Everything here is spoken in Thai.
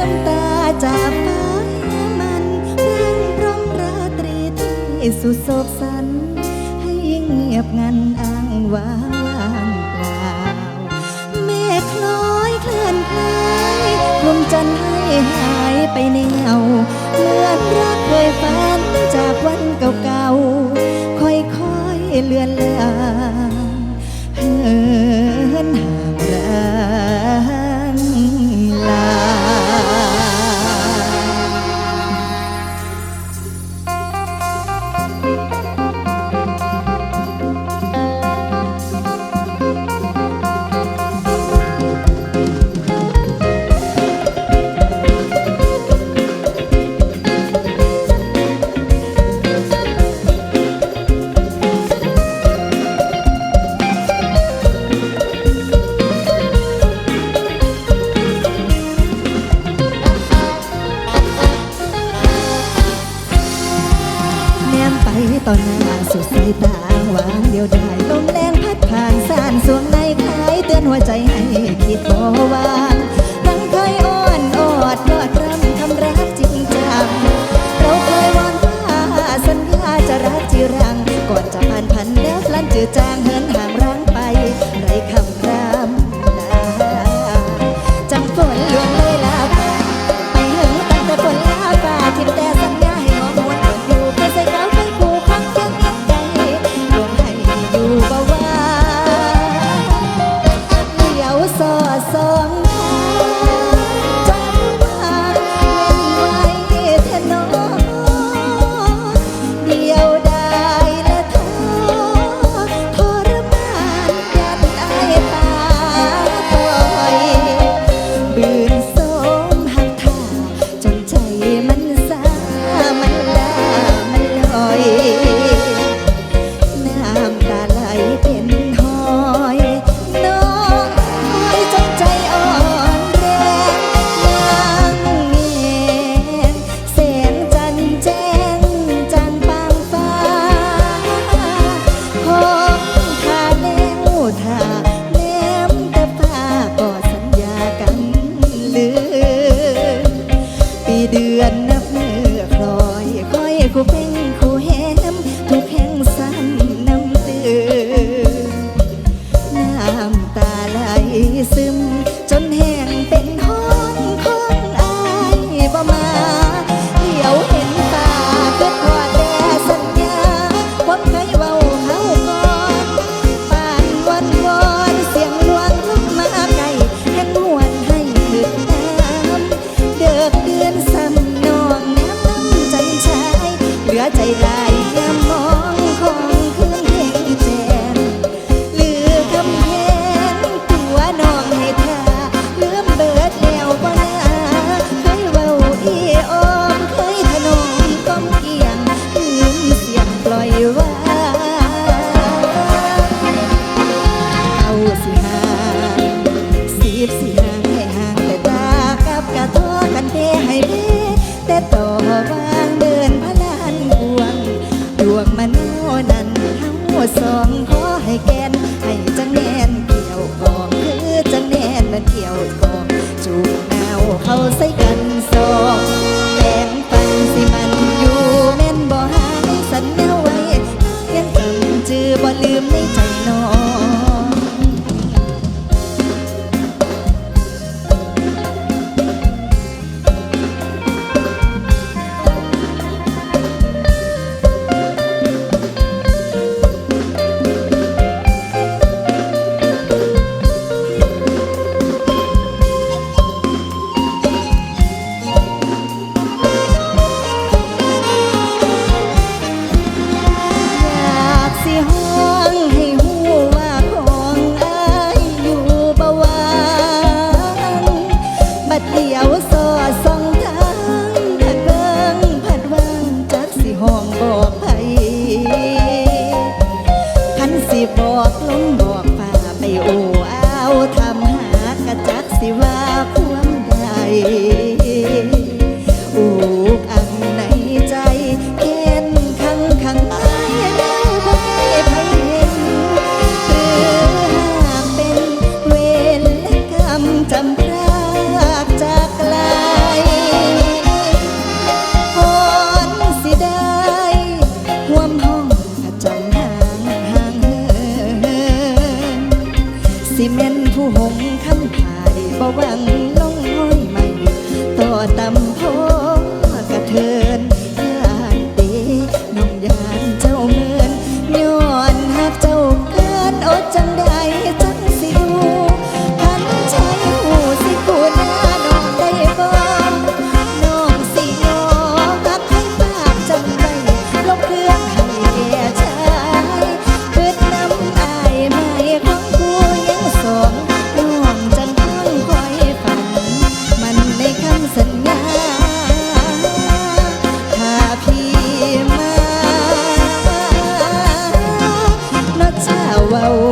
น้ำตาจากฟ้ามันเพื่อนร่มราตรีที่สุดโศกสัน ให้เงียบงันอ้างว้างเปล่าเมฆคล้อยเคลื่อนคลายคมจันให้หายไปในเงาเหมือนรักเคยฝันจากวันเก่าๆค่อยๆเลือนลางเออ ต่อหน้าสุดสายตาหวานเดียวดายลมแรงพัดผ่านสานสวงในคลายเตือนหัวใจให้คิดบ่วางตั้งเคยอ่อนอดยอดรำทำรักจิต chiều cổ dù nào hầu xây gần ห้องบอกไปคันสิบอกลงบอกฝ่าไปโอ บ่แวนลงห้อยใหม่ต่อตำ wow.